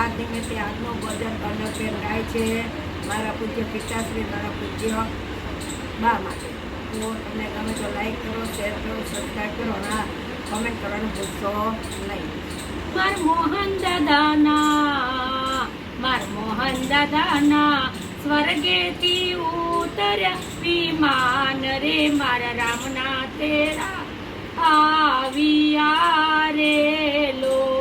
શ્રાદ્ધ નિમિત્તે આજનું ભોજન કનકબેન ગાય છે. મારા પૂજ્ય પિતાશ્રી, મારા પૂજ્ય બા માટે. તો તમને તમે તો લાઈક કરો શેર કરો સબસ્ક્રાઈબ કરો ના કમેન્ટ કરવાનું ભૂલશો નહીં. માર મોહન દાદાના, માર મોહન દાદાના સ્વર્ગેથી ઉતર્યા. વિમાન રે મારા રામના તેરા. આવ્યા રે લોલ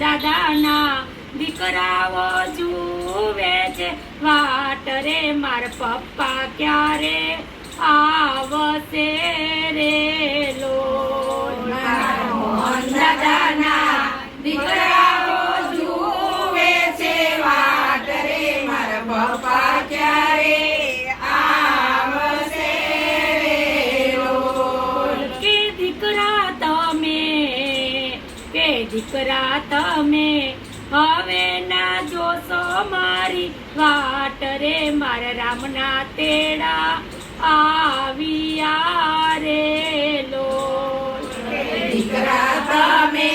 દાદાના દીકરાઓ જુએ છે. વાટ રે, માર પપ્પા ક્યારે આવશે રે લો? દાદાના દીકરાઓ જુએ છે. વાટ રે, માર પપ્પા ક્યારે કે દીકરા તમે હવે ના જોશો મારી વાટ રે, મારા રામના તેડા આવ્યા રે લો. દીકરા, તમે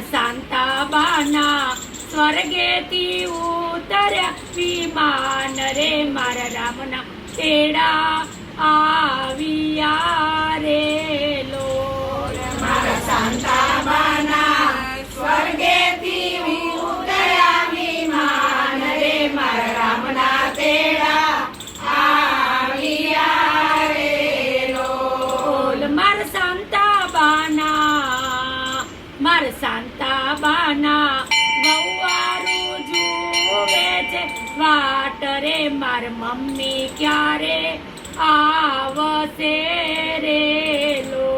માર શાંતા બાના સ્વર્ગેથી ઉતર્યા. વિમાન રે મારા રામના તેડા આવ્યા રે. રે મમ્મી ક્યારે આવશે રે લો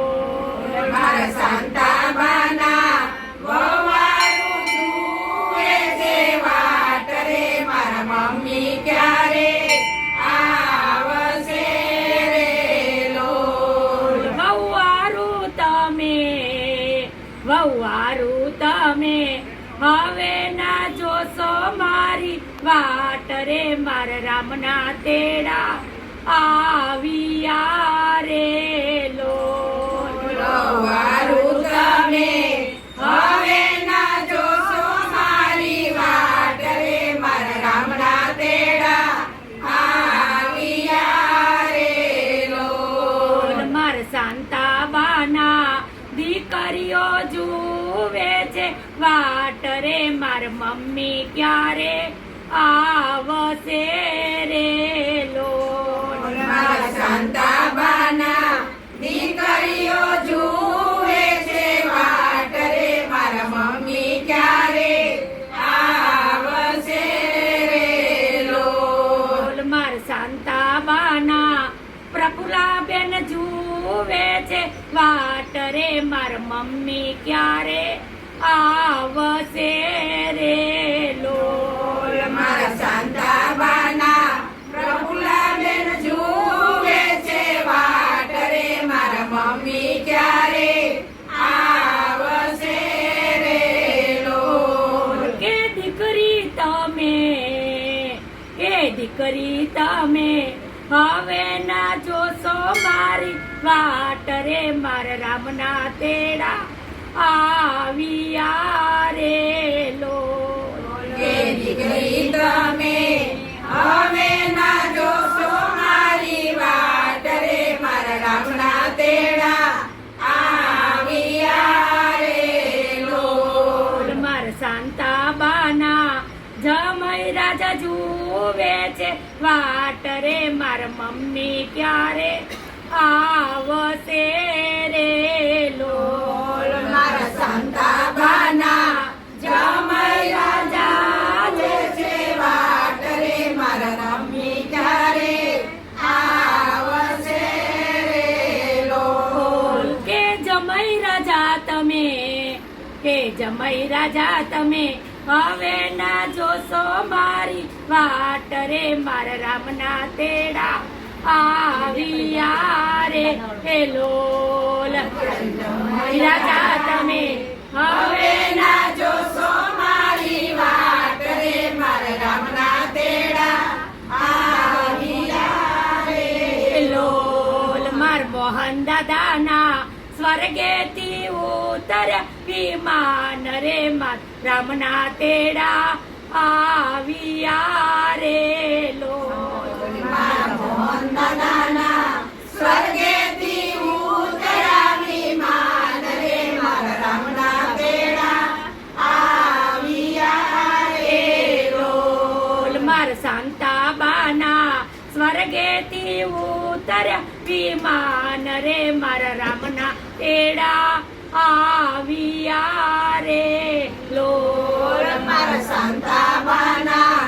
મારા શાંતાબાના વહુવારું જુએ છે વાટ રે મારા મમ્મી ક્યારે હવે ના જોશો મારી વાટ રે મારા રામના તેડા. આવ્યા રે તમે હવે ના જોશો મારી વાટ રે મારા રામના તેડા. આવ્યા રે લો. માર શાંતા બાના દીકરીઓ જુએ છે વાટ રે માર મમ્મી ક્યારે આવશે રે લો મારા શાંતાબાના દીકરીઓ જુએ છે વાટ રે માર મમ્મી ક્યારે આવશે રે લોલ. માર શાંતા બાના પ્રફુલા બેન જુએ છે વાટ રે માર મમ્મી ક્યારે આવશે રે લોલ મારા શાંતાબાના જુએ છે વાટ મમ્મી ક્યારે. કે દીકરી તમે, કે દીકરી તમે હવે ના જોશો મારી વાટ રે મારા રામના તેડા. આવ્યા રે મમ્મી ક્યારે આવશે રે લોલ? મારા શાંતાબાના જમય રાજા જે છે વાટ રે. મારા મમ્મી ક્યારે આવશે રે લોલ. કે જમઈ રાજા તમે? કે જમઈ રાજા તમે? હવે ના જોશો મારી વાટ રે, મારા રામના તેડા આવ્યા રે. હેલો રાજા તમે હવે સ્વર્ગેથી ઉતર્યા વિમાન રે માન રામના તેડા આવ્યા રે લોલ લોલ માર શાંતા બાના સ્વર્ગેથી ઉતર્યા વિમાન રે મારા રામના એડા આવ્યા રે. લોર મારા સંતાબાના